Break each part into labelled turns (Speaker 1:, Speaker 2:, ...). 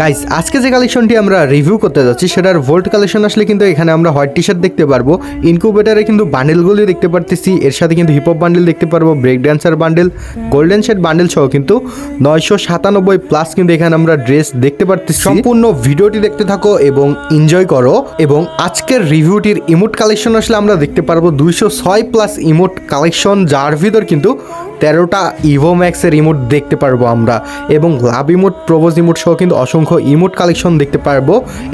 Speaker 1: Guys আজকে যে কালেকশনটি আমরা রিভিউ করতে যাচ্ছি, সেটার ভোল্ট কালেকশন আসলে কিন্তু এখানে আমরা হোয়াইট টি শার্ট দেখতে পারব। ইনকুবেটারে কিন্তু বান্ডেলগুলি দেখতে পারতেছি। এর সাথে কিন্তু হিপহপ বান্ডেল দেখতে পারব break dancer bundle golden shade bundle সহ কিন্তু নয়শো সাতানব্বই প্লাস কিন্তু এখানে আমরা ড্রেস দেখতে পারতেছি। সম্পূর্ণ ভিডিওটি দেখতে থাকো এবং এনজয় করো। এবং আজকের রিভিউটির ইমোট কালেকশন আসলে আমরা দেখতে পারব দুইশো ছয় প্লাস ইমোট কালেকশন যার ভিতর কিন্তু তেরোটা ইভো ম্যাক্সের ইমোট দেখতে পারব আমরা। এবং লাভ ইমোট প্রবোজ ইমোট সহ কিন্তু অসংখ্য ইমোট কালেকশন দেখতে পারব।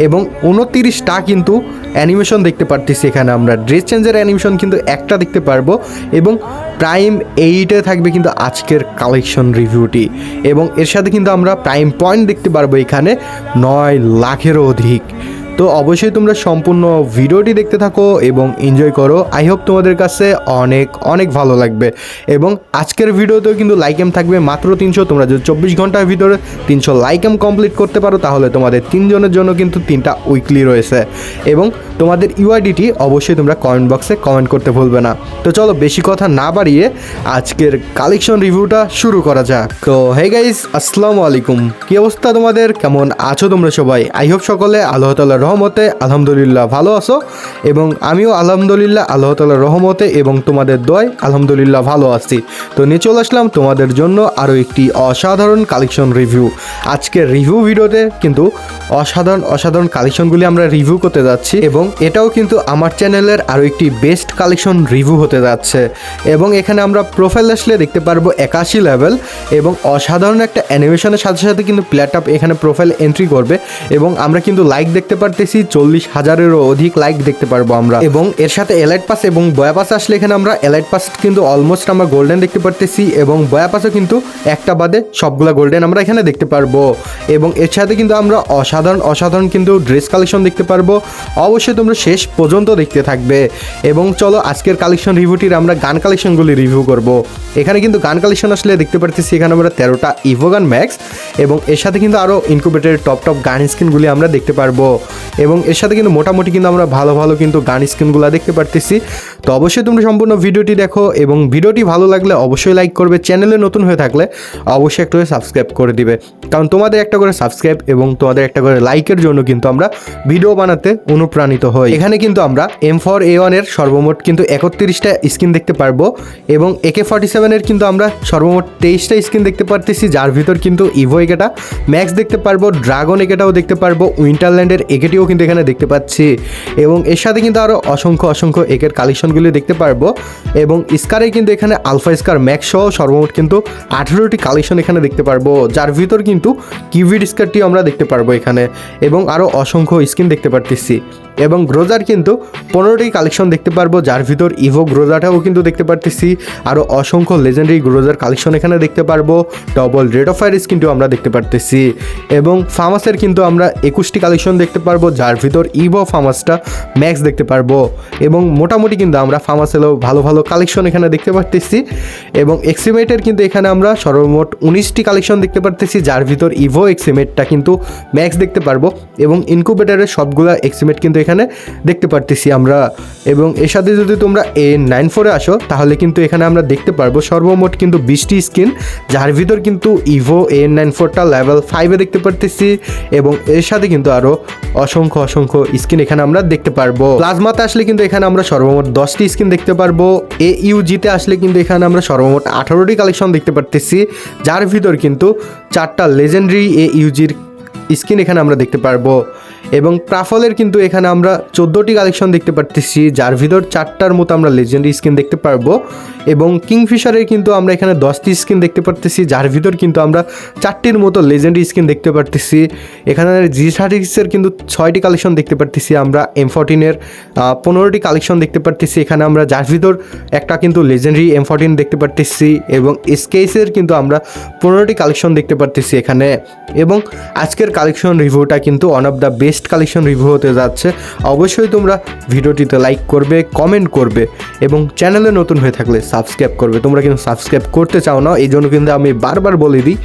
Speaker 1: এবং উনতিরিশটা কিন্তু অ্যানিমেশন দেখতে পারতেছি এখানে আমরা। ড্রেস চেঞ্জের অ্যানিমেশন কিন্তু একটা দেখতে পারব। এবং প্রাইম এইটে থাকবে কিন্তু আজকের কালেকশন রিভিউটি এবং এর সাথে কিন্তু আমরা প্রাইম পয়েন্ট দেখতে পারব এখানে নয় লাখেরও অধিক। তো অবশ্যই তোমরা সম্পূর্ণ ভিডিওটি দেখতে থাকো এবং এনজয় করো। আই হোপ তোমাদের কাছে অনেক অনেক ভালো লাগবে। এবং আজকের ভিডিওতেও কিন্তু লাইক এম থাকবে মাত্র তিনশো। তোমরা যদি চব্বিশ ঘণ্টার ভিতরে তিনশো লাইক এম কমপ্লিট করতে পারো, তাহলে তোমাদের তিনজনের জন্য কিন্তু তিনটা উইকলি রয়েছে। এবং তোমাদের ইউআইডিটি অবশ্যই তোমরা কমেন্ট বক্সে কমেন্ট করতে ভুলবে না। তো চলো বেশি কথা না বাড়িয়ে আজকের কালেকশন রিভিউটা শুরু করা যাক। তো হে গাইস আসসালামু আলাইকুম। কি অবস্থা তোমাদের? কেমন আছো তোমরা সবাই? আই হোপ সকলে আল্লাহ তাল্লাহ রহমতে আলহামদুলিল্লাহ ভালো আছো এবং আমিও আলহামদুলিল্লাহ আল্লাহ তাল্লাহ রহমতে এবং তোমাদের দয় আলহামদুলিল্লাহ ভালো আছি। তো নিয়ে চলে আসলাম তোমাদের জন্য আরও একটি অসাধারণ কালেকশন রিভিউ। আজকের রিভিউ ভিডিওতে কিন্তু অসাধারণ অসাধারণ কালেকশনগুলি আমরা রিভিউ করতে যাচ্ছি এবং এটাও কিন্তু আমার চ্যানেলের আরও একটি বেস্ট কালেকশন রিভিউ হতে যাচ্ছে এবং এখানে আমরা প্রোফাইল আসলে দেখতে পারব একাশি লেভেল এবং অসাধারণ একটা অ্যানিমেশনের সাথে সাথে কিন্তু প্লেটআপ এখানে প্রোফাইল এন্ট্রি করবে এবং আমরা কিন্তু লাইক দেখতে পারতেছি চল্লিশ হাজারেরও অধিক লাইক দেখতে পারব আমরা। এবং এর সাথে এলাইট পাস এবং বয়া পাস আসলে এখানে আমরা এলাইট পাস কিন্তু অলমোস্ট আমরা গোল্ডেন দেখতে পারতেছি এবং বয়া পাসও কিন্তু একটা বাদে সবগুলা গোল্ডেন আমরা এখানে দেখতে পারব। এবং এর সাথে কিন্তু আমরা অসাধারণ অসাধারণ কিন্তু ড্রেস কালেকশন দেখতে পারব। অবশ্যই তোমরা শেষ পর্যন্ত দেখতে থাকবে। এবং চলো আজকের কালেকশন রিভিউটির আমরা গান কালেকশনগুলি রিভিউ করব। এখানে কিন্তু গান কালেকশন আসলে দেখতে পারতেছি, এখানে আমরা তেরোটা ইভোগান ম্যাক্স এবং এর সাথে কিন্তু আরও ইনকুবেটারের টপ টপ গান স্ক্রিনগুলি আমরা দেখতে পারব। এবং এর সাথে কিন্তু মোটামুটি কিন্তু আমরা ভালো ভালো কিন্তু গান স্ক্রিনগুলো দেখতে পারতেছি। তো অবশ্যই তোমরা সম্পূর্ণ ভিডিওটি দেখো এবং ভিডিওটি ভালো লাগলে অবশ্যই লাইক করবে। চ্যানেলে নতুন হয়ে থাকলে অবশ্যই একটা করে সাবস্ক্রাইব করে দিবে। কারণ তোমাদের একটা করে সাবস্ক্রাইব এবং তোমাদের একটা করে লাইকের জন্য কিন্তু আমরা ভিডিও বানাতে অনুপ্রাণিত হই। এখানে কিন্তু আমরা এম ফর এ ওয়ানের সর্বমোট কিন্তু একত্রিশটা স্ক্রিন দেখতে পারব এবং একে ফর্টি সেভেনের কিন্তু আমরা সর্বমোট তেইশটা স্ক্রিন দেখতে পারতেছি, যার ভিতর কিন্তু ইভো একেটা ম্যাক্স দেখতে পারব ড্রাগন একেটাও দেখতে পারব উইন্টারল্যান্ডের একেটিও কিন্তু এখানে দেখতে পাচ্ছি এবং এর সাথে কিন্তু আরও অসংখ্য অসংখ্য একের কালেকশনগুলি দেখতে পারব এবং স্কারে কিন্তু এখানে আলফা স্কার ম্যাক্স সহ সর্বমোট কিন্তু আঠেরোটি কালেকশন এখানে দেখতে পারব, যার ভিতর কিন্তু কিউভিড স্কারটিও আমরা দেখতে পারব এখানে এবং আরও অসংখ্য স্কিন দেখতে পারতেছি এবং গ্রোজার কিন্তু পনেরোটি কালেকশন দেখতে পারব, যার ভিতর ইভো গ্রোজাটাও কিন্তু দেখতে পারতেছি আরও অসংখ্য লেজেন্ডারি গ্রোজার কালেকশন এখানে দেখতে পারব ডবল রেড অফ ফায়ার কিন্তু আমরা দেখতে পারতেছি এবং ফার্মাসের কিন্তু আমরা একুশটি কালেকশন দেখতে পারব যার ভিতর ইভো ফার্মাসটা ম্যাক্স দেখতে পারব। এবং মোটামুটি কিন্তু আমরা ফার্মাসেলেও ভালো ভালো কালেকশন এখানে দেখতে পারতেছি। এবং এক্সিমেটের কিন্তু এখানে আমরা সর্বমোট উনিশটি কালেকশন দেখতে পারতেছি, যার ভিতর ইভো এক্সিমেটটা কিন্তু ম্যাক্স দেখতে পারব। এবং ইনকুবেটারের সবগুলা এক্সিমেট কিন্তু এখানে দেখতে পারতেছি আমরা। এবং এর সাথে যদি তোমরা এ নাইন ফোরে আসো, তাহলে কিন্তু এখানে আমরা দেখতে পারব সর্বমোট কিন্তু বিশটি স্কিন, যার ভিতর কিন্তু ইভো এ নাইন ফোরটা লেভেল ফাইভে দেখতে পারতেছি। এবং এর সাথে কিন্তু আরও অসংখ্য অসংখ্য স্কিন এখানে আমরা দেখতে পারব। প্লাজমাতে আসলে কিন্তু এখানে আমরা সর্বমোট দশটি স্কিন দেখতে পারব। এ ইউজিতে আসলে কিন্তু এখানে আমরা সর্বমোট আঠারোটি কালেকশন দেখতে পারতেছি, যার ভিতর কিন্তু চারটা লেজেন্ডারি এ ইউজির স্কিন এখানে আমরা দেখতে পারব। এবং প্রাফলের কিন্তু এখানে আমরা চোদ্দোটি কালেকশন দেখতে পারতেছি, যার ভিতর চারটার মতো আমরা লেজেন্ডারি স্কিন দেখতে পারব এবং কিংফিশারের কিন্তু আমরা এখানে দশটি স্কিন দেখতে পারতেছি, যার ভিতর কিন্তু আমরা চারটির মতো লেজেন্ডারি স্কিন দেখতে পারতেছি। এখানে জি থার্টিসের কিন্তু ছয়টি কালেকশন দেখতে পারতেছি আমরা এম ফোরটিনের পনেরোটি কালেকশন দেখতে পারতেছি। এখানে আমরা যার ভিতর একটা কিন্তু লেজেন্ডারি এম ফোরটিন দেখতে পারতেছি এবং এসকেসের কিন্তু আমরা পনেরোটি কালেকশন দেখতে পারতেছি এখানে। এবং আজকের কালেকশন রিভিউটা কিন্তু one of the best collection review হতে যাচ্ছে, অবশ্যই তোমরা ভিডিওটিতে লাইক করবে কমেন্ট করবে এবং চ্যানেলে নতুন হয়ে থাকলে সাবস্ক্রাইব করবে। তোমরা কিন্তু সাবস্ক্রাইব করতে চাও না এই জন্য কিন্তু আমি বারবার বলে দিই,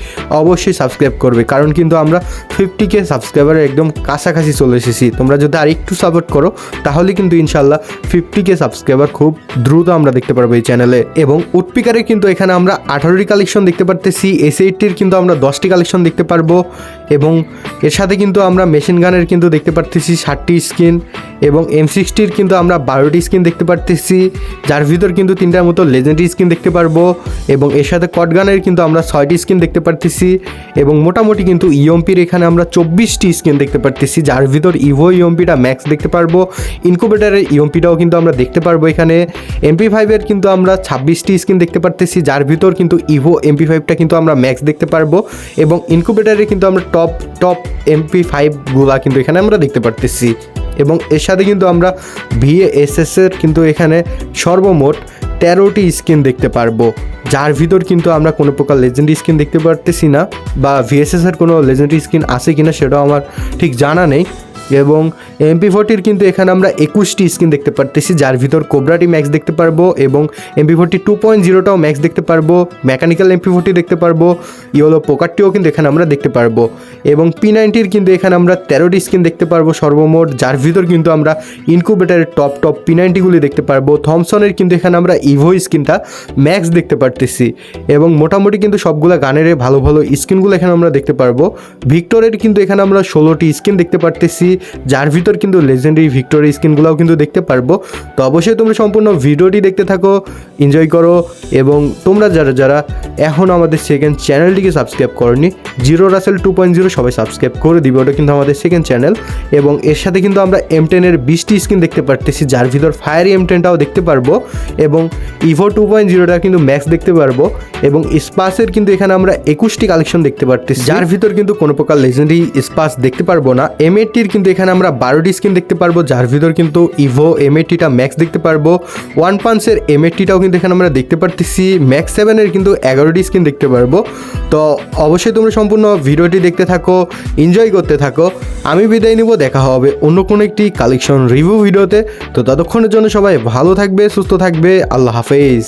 Speaker 1: অবশ্যই সাবস্ক্রাইব করবে। কারণ কিন্তু আমরা ফিফটি কে সাবস্ক্রাইবারের একদম কাছাকাছি চলে এসেছি। তোমরা যদি আর একটু সাপোর্ট করো, তাহলে কিন্তু ইনশাল্লাহ ফিফটি কে সাবস্ক্রাইবার খুব দ্রুত আমরা দেখতে পারব এই চ্যানেলে এবং উৎপিকারে কিন্তু এখানে আমরা আঠারোটি কালেকশন দেখতে পারতেছি এস এইটটির কিন্তু আমরা দশটি কালেকশন দেখতে পারব এবং এর সাথে কিন্তু আমরা মেশিন গানের কিন্তু দেখতে পারতেছি ষাটটি স্কিন এবং এম সিক্সটির কিন্তু আমরা বারোটি স্কিন দেখতে পারতেছি, যার ভিতর কিন্তু তিনটার মতো লেজেন্ডারি স্কিন দেখতে পারব এবং এর সাথে কটগানের কিন্তু আমরা ছয়টি স্কিন দেখতে পারতেছি এবং মোটামুটি কিন্তু ইএমপির এখানে আমরা চব্বিশটি স্কিন দেখতে পারতেছি, যার ভিতর ইভো ইএমপিটা ম্যাক্স দেখতে পারব ইনকুবেটারের ইএমপিটাও কিন্তু আমরা দেখতে পারব এখানে। এমপি ফাইভের কিন্তু আমরা ছাব্বিশটি স্কিন দেখতে পারতেছি, যার ভিতর কিন্তু ইভো এমপি ফাইভটা কিন্তু আমরা ম্যাক্স দেখতে পারব এবং ইনকুবেটারে কিন্তু আমরা টপ টপ এমপি ফাইভগুলা কিন্তু এখানে আমরা দেখতে পারতেছি। এবং এর সাথে কিন্তু আমরা ভিএএসএসের কিন্তু এখানে সর্বমোট তেরোটি স্কিন দেখতে পারব। যার ভিতর কিন্তু আমরা কোনো প্রকার লেজেন্ডারি স্কিন দেখতে পারতেছি না বা ভিএসএসের কোনো লেজেন্ডারি স্কিন আছে কিনা সেটাও আমার ঠিক জানা নেই। এবং এমপি ফোরটির কিন্তু এখানে আমরা একুশটি স্কিন দেখতে পারতেছি, যার ভিতর কোবরাটি ম্যাক্স দেখতে পারব এবং এমপি ফোরটি টু পয়েন্ট জিরোটাও ম্যাক্স দেখতে পারব মেকানিক্যাল এমপি ফোরটি দেখতে পারব ইয়েলো পোকারটিও কিন্তু এখানে আমরা দেখতে পারব এবং পি নাইনটির কিন্তু এখানে আমরা তেরোটি স্কিন দেখতে পারব সর্বমোট, যার ভিতর কিন্তু আমরা ইনকুবেটারের টপ টপ পি নাইনটিগুলি দেখতে পারব থমসনের কিন্তু এখানে আমরা ইভো স্কিনটা ম্যাক্স দেখতে পারতেছি এবং মোটামুটি কিন্তু সবগুলো গানের ভালো ভালো স্কিনগুলো এখানে আমরা দেখতে পারব। ভিক্টরের কিন্তু এখানে আমরা ষোলোটি স্কিন দেখতে পারতেছি যার ভিতর কিন্তু লেজেন্ডারি ভিক্টোরি স্কিনগুলোও কিন্তু দেখতে পারব। তো অবশ্যই তোমরা সম্পূর্ণ ভিডিওটি দেখতে থাকো এনজয় করো এবং তোমরা যারা যারা এখন আমাদের সেকেন্ড চ্যানেলটিকে সাবস্ক্রাইব করনি zero Russell two point zero সবাই সাবস্ক্রাইব করে দিবে, ওটা কিন্তু আমাদের সেকেন্ড চ্যানেল এবং এর সাথে কিন্তু আমরা এম টেনের বিশটি স্কিন দেখতে পারতেছি, যার ভিতর ফায়ারি এম টেনটাও দেখতে পারব। এবং ইভো টু পয়েন্ট জিরোটা কিন্তু ম্যাক্স দেখতে পারব। এবং স্পাসের কিন্তু এখানে আমরা একুশটি কালেকশন দেখতে পারতেছি। যার ভিতর কিন্তু কোনো প্রকার লেজেন্ডারি স্পাস দেখতে পারব না। এম এইটটির কিন্তু এখানে আমরা বারোটি স্কিন দেখতে পারব, যার ভিতর কিন্তু ইভো এম এইটটিটা ম্যাক্স দেখতে পারব। ওয়ান পাঞ্চের এম এইটটিটাও কিন্তু এখানে আমরা দেখতে পারতেছি। ম্যাক্স সেভেনের কিন্তু এগারোটি স্কিন দেখতে পারব। তো অবশ্যই তোমরা সম্পূর্ণ ভিডিওটি দেখতে থাকো এনজয় করতে থাকো। আমি বিদায় নিব, দেখা হবে অন্য কোনো একটি কালেকশন রিভিউ ভিডিওতে। তো ততক্ষণের জন্য সবাই ভালো থাকবে, সুস্থ থাকবে, আল্লাহ হাফেজ।